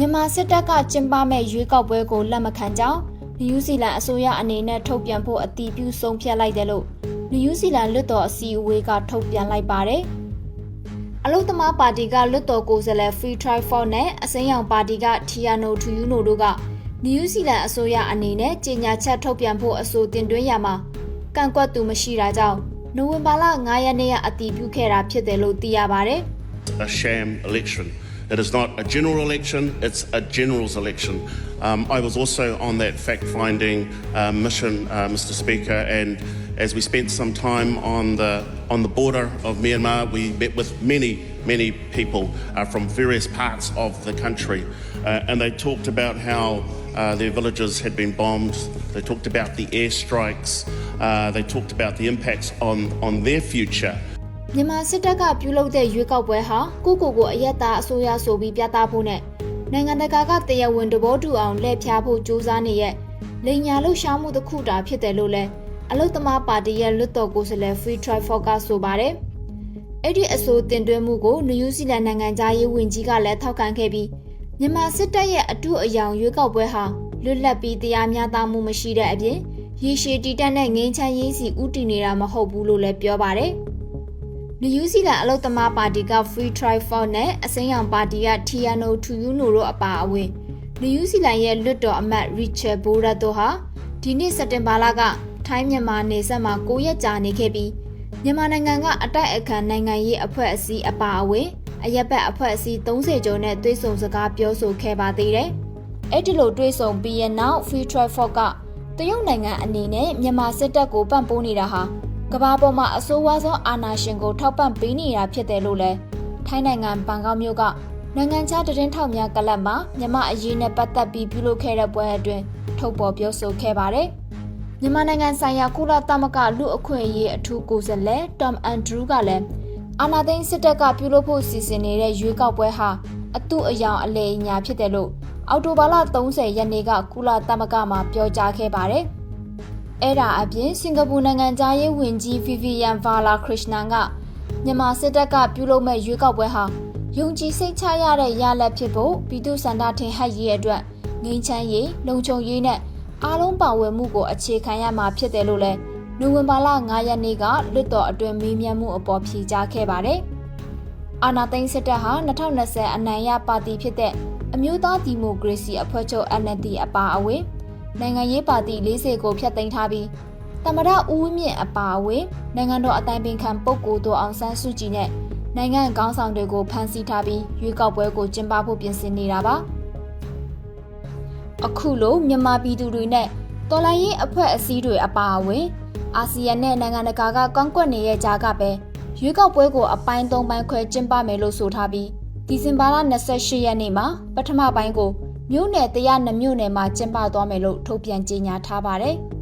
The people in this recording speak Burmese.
မြန်မာစစ်တပ်ကကျင်းပမဲ့ရွေးကောက်ပွဲကိုလက်မခံကြောင်းနယူးဇီလန်အစိုးရအနေနဲ့ထုတ်ပြန်ဖို့အတည်ပြုဆုံးဖြတ်လိုက်တယ်လို့နယူးဇီလန်လွှတ်တော်အစည်းအဝေးကထုတ်ပြန်လိုက်ပါတယ်။အလုသမားပါတီကလွှတ်တော်ကိုယ်စားလှယ် Free Try for နဲ့အစိမ်းရောင်ပါတီက Tiano Tuyuno တို့ကနယူးဇီလန်အစိုးရအနေနဲ့ကြေညာချက်ထုတ်ပြန်ဖို့အဆိုတင်သွင်းရမှာကန့်ကွက်သူမရှိတာကြောင့်နိုဝင်ဘာလ9ရက်နေ့ကအတည်ပြုခဲ့တာဖြစ်တယ်လို့သိရပါတယ်။ a sham election. It is not a general election, it's a general's election. Um, I was also on that fact finding uh, mission, uh, Mr. Speaker, and as we spent some time on the, on the border of Myanmar, we met with many, many people uh, from various parts of the country, uh, and they talked about how uh, their villages had been bombed, they talked about the airstrikes, uh, they talked about the impacts on, on their future. မြန်မာစစ်တပ်ကပြုလုပ်တဲ့ရွေးကောက်ပွဲဟာကိုကိုကိုအယက်သားအစိုးရဆိုပြီးပြသဖို့နဲ့နိုင်ငံတကာကတရားဝင်တဘောတူအောင်လှည့်ဖျားဖို့ကြိုးစားနေရဲ့လိန်ညာလှုပ်ရှားမှုတစ်ခုတာဖြစ်တယ်လို့လဲအလုတ်သမားပါတီရဲ့လွတ်တော်ကိုယ်စားလှယ် Free Try for ကဆိုပါတယ်။အဲ့ဒီအဆိုတင်သွင်းမှုကိုနယူးဇီလန်နိုင်ငံသားရေးဝန်ကြီးကလည်းထောက်ခံခဲ့ပြီးမြန်မာစစ်တပ်ရဲ့အထူးအယောင်ရွေးကောက်ပွဲဟာလွတ်လပ်ပြီးတရားမျှတမှုမရှိတဲ့အပြင်ရေရှည်တည်တတ်တဲ့ငြိမ်းချမ်းရေးစီဥတည်နေတာမဟုတ်ဘူးလို့လည်းပြောပါတယ်။ နယူးဇီလန်အလုတ်သမားပါတီက Free Try for နဲ့အစိမ်းရောင်ပါတီက Tiano Tuyuno တို့အပါအဝင်နယူးဇီလန်ရဲ့လွတ်တော်အမတ် Richard Borat တို့ဟာဒီနေ့စက်တင်ဘာလကထိုင်းမြန်မာနေဆက်မှာ9ရက်ကြာနေခဲ့ပြီးမြန်မာနိုင်ငံကအတိုက်အခံနိုင်ငံရေးအဖွဲ့အစည်းအပါအဝင်အရက်ဘက်အဖွဲ့အစည်း30ကျော်နဲ့တွေ့ဆုံစကားပြောဆိုခဲ့ပါသေးတယ်။အဲ့ဒီလိုတွေ့ဆုံပြီးရဲ့နောက် Free Try for ကတရုတ်နိုင်ငံအနေနဲ့မြန်မာစစ်တပ်ကိုပံ့ပိုးနေတာဟာ ကမ္ဘာပေါ်မှာအဆိုးဝါးဆုံးအာဏာရှင်ကိုထောက်ပံ့ပေးနေတာဖြစ်တယ်လို့လဲထိုင်းနိုင်ငံဘန်ကောက်မြို့ကနိုင်ငံခြားသတင်းထောက်များကလပ်မှာမြန်မာအရေးနဲ့ပတ်သက်ပြီးပြုလုပ်ခဲ့တဲ့ပွဲအတွင်းထုတ်ပေါ်ပြောဆိုခဲ့ပါတယ်။မြန်မာနိုင်ငံဆိုင်ရာကုလသမဂ္ဂလူအခွင့်အရေးအထူးကိုယ်စားလှယ် Tom Andrew ကလည်းအာဏာသိမ်းစစ်တပ်ကပြုလုပ်ဖို့စီစဉ်နေတဲ့ရွေးကောက်ပွဲဟာအတုအယောင်အလေအညာဖြစ်တယ်လို့အော်တိုဘာလ30ရက်နေ့ကကုလသမဂ္ဂမှာပြောကြားခဲ့ပါတယ်။ အဲ့ဒါအပြင်စင်ကာပူနိုင်ငံသားရေးဝန်ကြီး Vivian Vala Krishnan ကမြန်မာစစ်တပ်ကပြုလုပ်မဲ့ရွေးကောက်ပွဲဟာယုံကြည်စိတ်ချရတဲ့ရလဒ်ဖြစ်ဖို့ပြည်သူစန္ဒထင်ဟပ်ရေးအတွက်ငြိမ်းချမ်းရေးလုံခြုံရေးနဲ့အားလုံးပါဝင်မှုကိုအခြေခံရမှာဖြစ်တယ်လို့လဲနိုဝင်ဘာလ9ရက်နေ့ကလွတ်တော်အတွင်မေးမြန်းမှုအပေါ်ဖြေကြားခဲ့ပါတယ်။အာနာသိန်းစစ်တပ်ဟာ2020အနိုင်ရပါတီဖြစ်တဲ့အမျိုးသားဒီမိုကရေစီအဖွဲ့ချုပ် NLD အပါအဝင် နိုင်ငံရေးပါတီ40ကိုဖျက်သိမ်းထားပြီးတမရဦးဝင်းမြင့်အပါအဝင်နိုင်ငံတော်အတိုင်ပင်ခံပုဂ္ဂိုလ်တို့အောင်ဆန်းစုကြည်နဲ့နိုင်ငံခေါင်းဆောင်တွေကိုဖမ်းဆီးထားပြီးရွေးကောက်ပွဲကိုကျင်းပဖို့ပြင်ဆင်နေတာပါအခုလိုမြန်မာပြည်သူတွေနဲ့တော်လိုင်းရေးအဖွဲ့အစည်းတွေအပါအဝင်အာဆီယံနဲ့နိုင်ငံတကာကကောင်းကွက်နေတဲ့ကြားကပဲရွေးကောက်ပွဲကိုအပိုင်း၃ပိုင်းခွဲကျင်းပမယ်လို့ဆိုထားပြီးဒီဇင်ဘာလ28ရက်နေ့မှာပထမပိုင်းကို မြို့နယ်102မြို့နယ်မှာကျင်းပသွားမယ်လို့ထုတ်ပြန်ကြေညာထားပါတယ်။